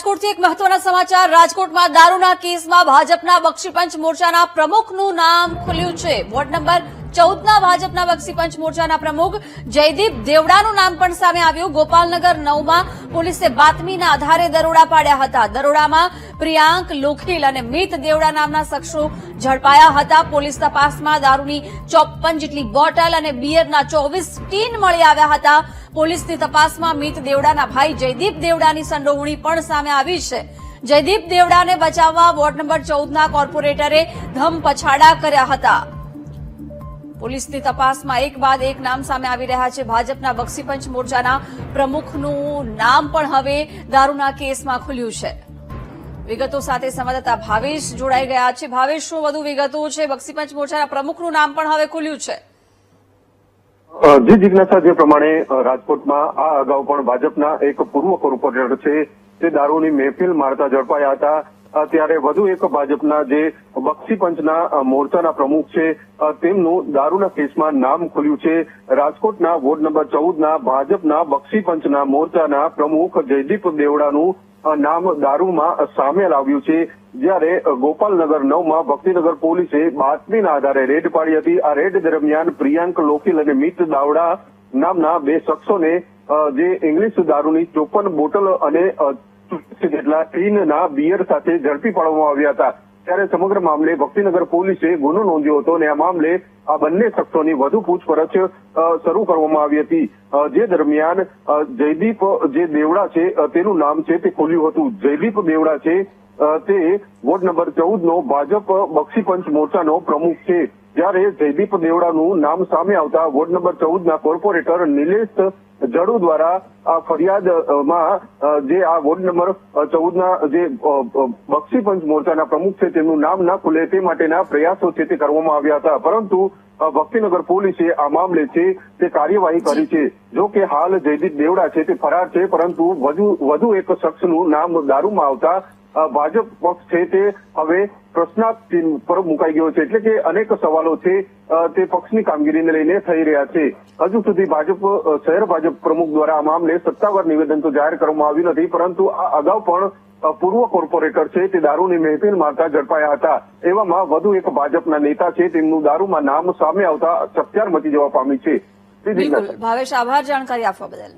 રાજકોટથી એક મહત્વના સમાચાર. રાજકોટમાં દારૂના કેસમાં ભાજપના બક્ષીપંચ મોરચાના પ્રમુખનું નામ ખુલ્યું છે. વોર્ડ નંબર ચૌદના ભાજપના બક્ષીપંચ મોરચાના પ્રમુખ જયદીપ દેવડાનું નામ પણ સામે આવ્યું. ગોપાલનગર નવમાં પોલીસે બાતમીના આધારે દરોડા પાડ્યા હતા. દરોડામાં પ્રિયાંક લોખીલ અને મિત દેવડા નામના શખ્સો ઝડપાયા હતા. પોલીસ તપાસમાં દારૂની ચોપન જેટલી બોટલ અને બિયરના ચોવીસ ટીન મળી આવ્યા હતા. પોલીસની તપાસમાં મિત દેવડાના ભાઈ જયદીપ દેવડાની સંડોવણી પણ સામે આવી છે. જયદીપ દેવડાને બચાવવા વોર્ડ નંબર ચૌદના કોર્પોરેટરે ધમ પછાડા કર્યા હતા. પોલીસની તપાસમાં એક બાદ એક નામ સામે આવી રહ્યા છે. ભાજપના બક્ષીપંચ મોરચાના પ્રમુખનું નામ પણ હવે દારૂના કેસમાં ખુલ્યું છે. વિગતો સાથે સંવાદદાતા ભાવેશ જોડાઈ ગયા છે. ભાવેશ, શું વધુ વિગતો છે? બક્ષીપંચ મોરચાના પ્રમુખનું નામ પણ હવે ખુલ્યું છે. જી જિજ્ઞાસા જે પ્રમાણે રાજકોટમાં આ અગાઉ પણ ભાજપના એક પૂર્વ કોર્પોરેટર છે, તે દારૂની મહેફિલ મારતા ઝડપાયા હતા. ત્યારે વધુ એક ભાજપના જે બક્ષીપંચના પંચના મોરચાના પ્રમુખ છે તેમનું દારૂના કેસમાં નામ ખુલ્યું છે. રાજકોટના વોર્ડ નંબર ચૌદના ભાજપના બક્ષી પંચના મોરચાના પ્રમુખ જયદીપ દેવડાનું નામ દારૂમાં સામે લાવ્યું છે. જ્યારે ગોપાલનગર નવમાં ભક્તિનગર પોલીસે બાતમીના આધારે રેડ પાડી હતી. આ રેડ દરમિયાન પ્રિયાંક લોકિલ અને મિત દાવડા નામના બે શખ્સોને જે ઇંગ્લિશ દારૂની ચોપન બોટલ અને જેટલા ટીનના બિયર સાથે ઝડપી પાડવામાં આવ્યા હતા. ત્યારે સમગ્ર મામલે ભક્તિનગર પોલીસે ગુનો નોંધ્યો હતો અને આ મામલે આ બંને શખ્સોની વધુ પૂછપરછ શરૂ કરવામાં આવી હતી. જે દરમિયાન જયદીપ, જે દેવડા છે તેનું નામ છે તે ખોલ્યું હતું. જયદીપ દેવડા છે તે વોર્ડ નંબર ચૌદ નો ભાજપ બક્ષીપંચ મોરચાનો પ્રમુખ છે. જ્યારે જયદીપ દેવડાનું નામ સામે આવતા વોર્ડ નંબર ચૌદના કોર્પોરેટર નિલેશ જડુ દ્વારા આ ફરિયાદમાં જે આ વોર્ડ નંબર ચૌદના, જે બક્ષી પંચ મોરચાના પ્રમુખ છે, તેમનું નામ ના ખુલે તે માટેના પ્રયાસો છે તે કરવામાં આવ્યા હતા. પરંતુ ભક્તિનગર પોલીસે આ મામલે છે તે કાર્યવાહી કરી છે. જો કે હાલ જયદીપ દેવડા છે તે ફરાર છે, પરંતુ વધુ વધુ એક શખ્સનું નામ દારૂમાં આવતા ભાજપ પક્ષ છે તે હવે પ્રશ્નાર્થ ચિહ્ન પર મુકાઈ ગયો છે. એટલે કે અનેક સવાલો છે તે પક્ષની કામગીરીને લઈને થઈ રહ્યા છે. હજુ સુધી ભાજપ શહેર ભાજપ પ્રમુખ દ્વારા આ મામલે સત્તાવાર નિવેદન તો જાહેર કરવામાં આવ્યું નથી પરંતુ આ અગાઉ પણ પૂર્વ કોર્પોરેટર છે તે દારૂની મહેફિલ મારતા ઝડપાયા હતા. એવામાં વધુ એક ભાજપના નેતા છે તેમનું દારૂમાં નામ સામે આવતા ચકચાર મચી જવા પામી છે. ભાવેશ આભાર જાણકારી આપવા બદલ.